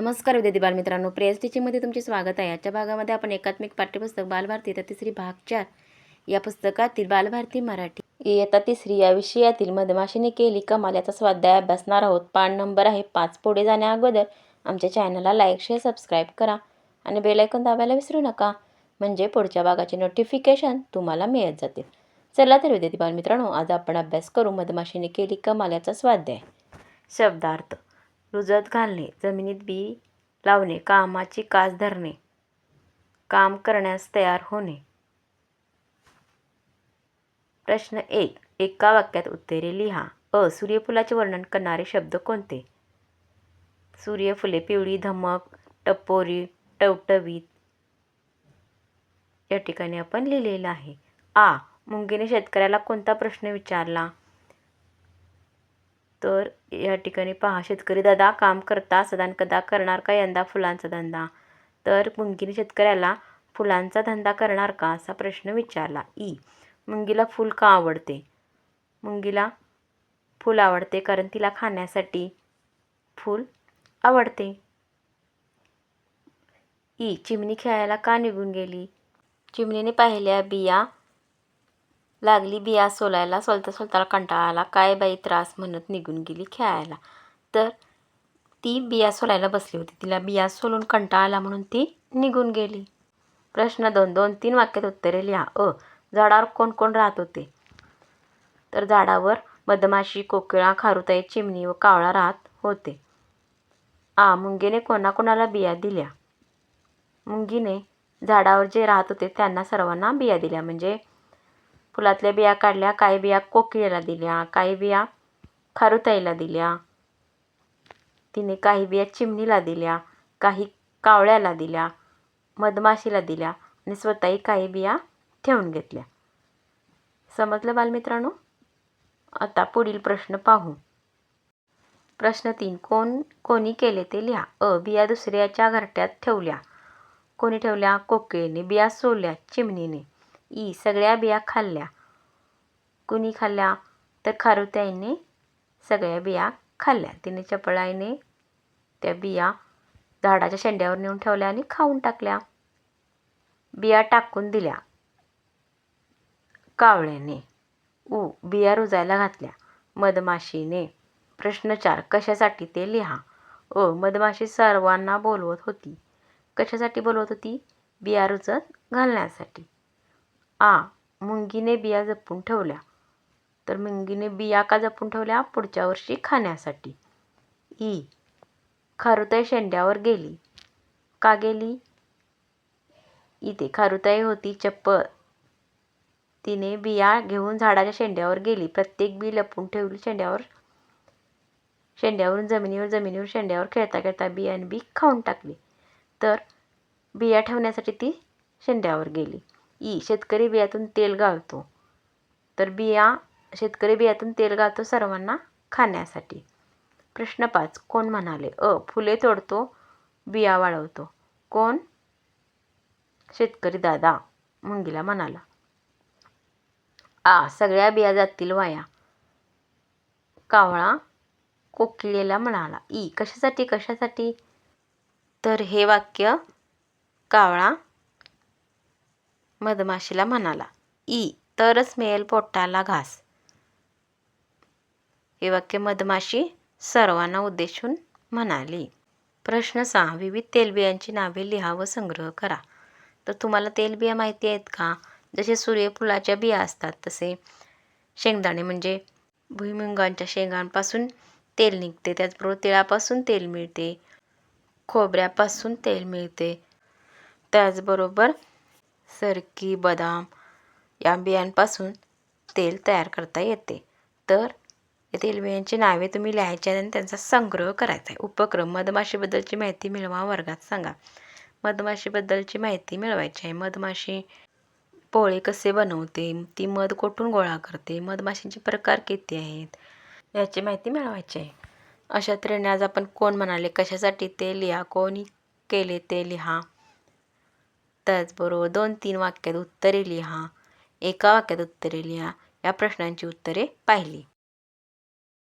नमस्कार विद्यार्थी बालमित्रांनो. प्रेस टीचिंगमध्ये तुमचे स्वागत आहे. आजच्या भागामध्ये आपण एकात्मिक पाठ्यपुस्तक बालभारती तर तिसरी भाग चार. या पुस्तकातील बालभारती मराठी. इयत्ता तिसरी. या विषयातील मधमाशीने केली कमाल. याचा स्वाध्याय अभ्यासणार आहोत. पान नंबर आहे पाच. पुढे जाण्या अगोदर आमच्या चॅनलला लाईक शेअर सबस्क्राईब करा आणि बेल दाबायला विसरू नका. म्हणजे पुढच्या भागाचे नोटिफिकेशन तुम्हाला मिळत जातील. चला तर विद्यार्थी बालमित्रांनो आज आपण अभ्यास करू. मधमाशीने केली कमाल याचा स्वाध्याय. शब्दार्थ. रुजत घालणे जमिनीत बी लावणे कामाची कास धरणे काम करण्यास तयार होणे. प्रश्न एक एका वाक्यात उत्तरे लिहा. अ सूर्यफुलाचे वर्णन करणारे शब्द कोणते? सूर्यफुले पिवळी धमक टपोरी टवटवीत. या ठिकाणी आपण लिहिलेलं आहे. आ मुंगीने शेतकऱ्याला कोणता प्रश्न विचारला? तर या ठिकाणी पहा शेतकरी दादा काम करता सदान कदा करणार का? यंदा फुलांचा धंदा. तर मुंगीने शेतकऱ्याला फुलांचा धंदा करणार का? असा प्रश्न विचारला. ई. मुंगीला फूल का आवडते? मुंगीला फूल आवडते कारण तिला खाण्यासाठी फूल आवडते. ई. चिमणी खेळायला का निघून गेली? चिमणीने पाहिल्या बिया लागली बिया सोलायला सोलता सोलताला कंटाळा आला. काय बाई त्रास म्हणत निघून गेली खेळायला. तर ती बिया सोलायला बसली होती. तिला बिया सोलून कंटाळा आला म्हणून ती निघून गेली. प्रश्न दोन दोन तीन वाक्यात उत्तरे लिहा. अ झाडावर कोण कोण राहत होते? तर झाडावर मधमाशी कोकिळा खारुताई चिमणी व कावळा राहत होते. आ मुंगीने कोणाकोणाला बिया दिल्या? मुंगीने झाडावर जे राहत होते त्यांना सर्वांना बिया दिल्या. म्हणजे फुलातल्या बिया काढल्या काही बिया कोकिळेला दिल्या काही बिया खारुताईला दिल्या. तिने काही बिया चिमणीला दिल्या काही कावळ्याला दिल्या मधमाशीला दिल्या आणि स्वतःही काही बिया ठेवून घेतल्या. समजलं बालमित्रांनो? आता पुढील प्रश्न पाहू. प्रश्न तीन कोण कोणी केले ते लिहा. अ बिया दुसऱ्याच्या घरट्यात ठेवल्या. कोणी ठेवल्या? कोकिळीने. बिया सोलल्या चिमणीने. ई सगळ्या बिया खाल्ल्या. कुणी खाल्ल्या? तर खारुताईने सगळ्या बिया खाल्ल्या. तिने चपळाईने त्या बिया झाडाच्या शेंड्यावर नेऊन ठेवल्या आणि खाऊन टाकल्या. बिया टाकून दिल्या. कावळ्याने उ बिया रुजायला घातल्या. मधमाशीने प्रश्नचार कशासाठी ते लिहा. अ मधमाशी सर्वांना बोलवत होती. कशासाठी बोलवत होती? बिया रुजत घालण्यासाठी. आ मुंगीने बिया जपून ठेवल्या. तर मुंगीने बिया का जपून ठेवल्या? पुढच्या वर्षी खाण्यासाठी. ई खारुताई शेंड्यावर गेली. का गेली? इथे खारुताई होती चप्पल. तिने बिया घेऊन झाडाच्या शेंड्यावर गेली. प्रत्येक बी लपून ठेवली शेंड्यावर. शेंड्यावरून जमिनीवर जमिनीवर शेंड्यावर खेळता खेळता बिया आणि बी खाऊन टाकली. तर बिया ठेवण्यासाठी ती शेंड्यावर गेली. ई शेतकरी बियातून तेल गाळतो. तर बिया शेतकरी बियातून तेल गाळतो सर्वांना खाण्यासाठी. प्रश्न पाच कोण म्हणाले? अ. फुले तोडतो बिया वाळवतो. कोण? शेतकरी दादा मुंगीला म्हणाला. आ. सगळ्या बिया जातील वाया. कावळा कोकिळेला म्हणाला. ई. कशासाठी कशासाठी? तर हे वाक्य कावळा मधमाशीला म्हणाला ई तरच मिळेल पोटाला घास. हे वाक्य मधमाशी सर्वांना उद्देशून म्हणाली. प्रश्न सहा. विविध तेलबियांची नावे लिहा व संग्रह करा. तर तुम्हाला तेलबिया माहिती आहेत का? जसे सूर्यफुलाच्या बिया असतात तसे शेंगदाणे म्हणजे भुईमुगांच्या शेंगांपासून तेल निघते. त्याचबरोबर तिळापासून तेल मिळते. खोबऱ्यापासून तेल मिळते. त्याचबरोबर सरकी बदाम या बियांपासून तेल तयार करता येते. तर या तेलबियांची नावे तुम्ही लिहायची आणि त्यांचा संग्रह करायचा आहे. उपक्रम मधमाशीबद्दलची माहिती मिळवा वर्गात सांगा. मधमाशीबद्दलची माहिती मिळवायची आहे. मधमाशी पोळे कसे बनवते? ती मध कोठून गोळा करते? मधमाशींचे प्रकार किती आहेत? याची माहिती मिळवायची आहे. अशा तऱ्हेने आज आपण कोण म्हणाले? कशासाठी ते लिहा? कोणी केले ते लिहा? त्याचबरोबर दोन तीन वाक्यात उत्तरे लिहा. एका वाक्यात उत्तरे लिहा. या प्रश्नांची उत्तरे पाहिली.